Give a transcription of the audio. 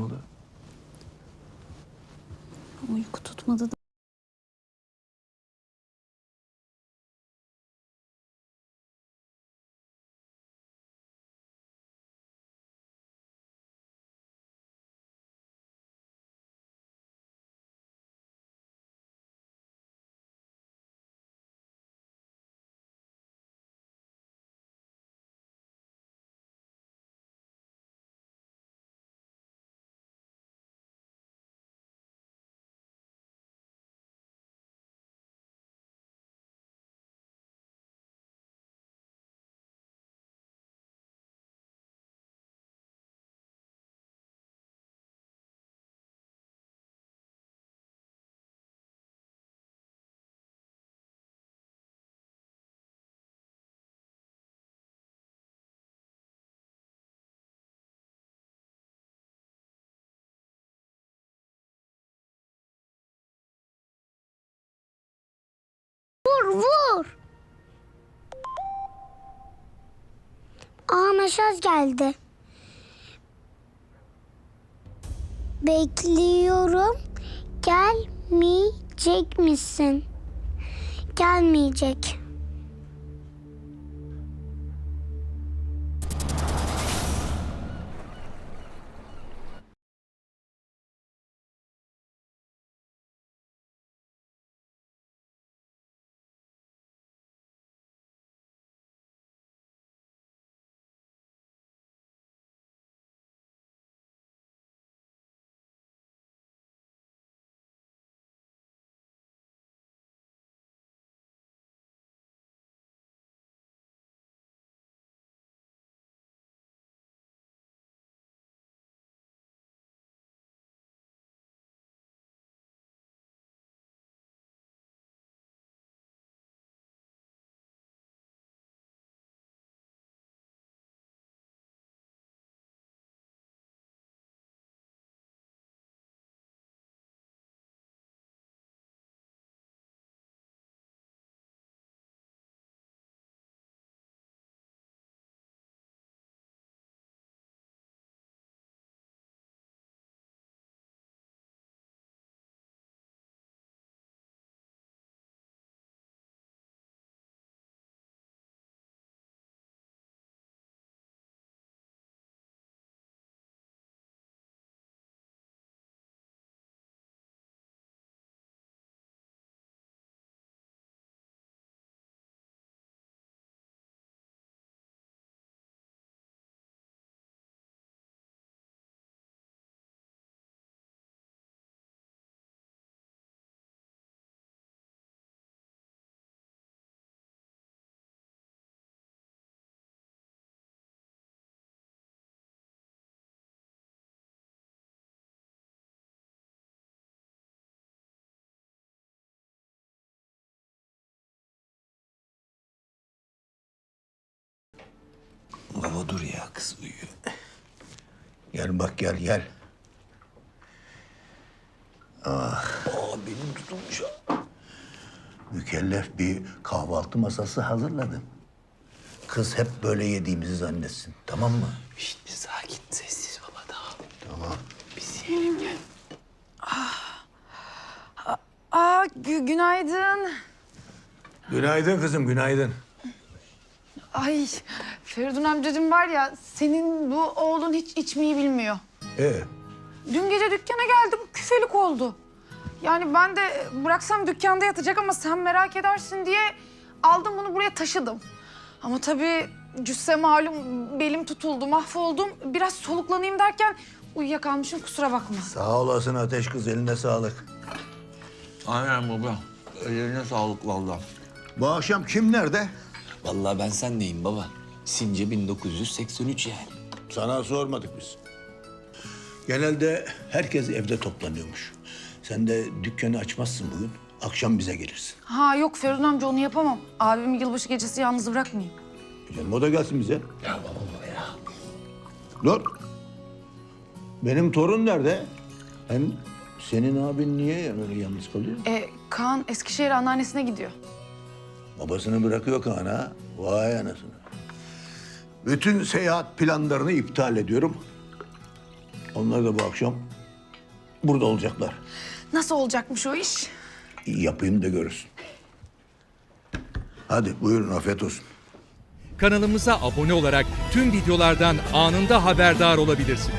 Oldu? Uyku tutmadı da. Aa mesaj geldi. Bekliyorum. Gelmeyecek misin? Gelmeyecek. Dur ya kız uyuyor. Gel bak gel gel. Aa benim tutulmuş. Mükellef bir kahvaltı masası hazırladım. Kız hep böyle yediğimizi zannetsin. Tamam mı? Şşt bir sakin sessiz baba tamam. Tamam. Biz yiyelim gel. Aa, gü- günaydın. Günaydın kızım günaydın. Ay, Feridun amcacığım var ya, senin bu oğlun hiç içmeyi bilmiyor. Ee, Dün gece dükkana geldi, bu küfelik oldu. Yani ben de bıraksam dükkanda yatacak ama sen merak edersin diye aldım bunu buraya taşıdım. Ama tabii cüsse malum belim tutuldu, mahvoldum. Biraz soluklanayım derken uyuyakalmışım kusura bakma. sağ olasın Ateş kız eline sağlık. Aynen baba. Ellerine sağlık vallahi. Bu akşam kim nerede? Vallahi ben sendeyim baba. Since 1983 yani. Sana sormadık biz. Genelde herkes evde toplanıyormuş. Sen de dükkanı açmazsın bugün. Akşam bize gelirsin. Ha yok Feridun amca onu yapamam. Abimi yılbaşı gecesi yalnız bırakmayayım. Canım o da gelsin bize. Ya baba ya. Dur. Benim torun nerede? Hem senin abin niye böyle yalnız kalıyor? E, Kaan Eskişehir anneannesine gidiyor. Babasını bırakıyor Kaan'a. Vay anasını. Bütün seyahat planlarını iptal ediyorum. Onlar da bu akşam burada olacaklar. Nasıl olacakmış o iş? Yapayım da görürsün. Hadi buyurun afiyet olsun. Kanalımıza abone olarak tüm videolardan anında haberdar olabilirsiniz.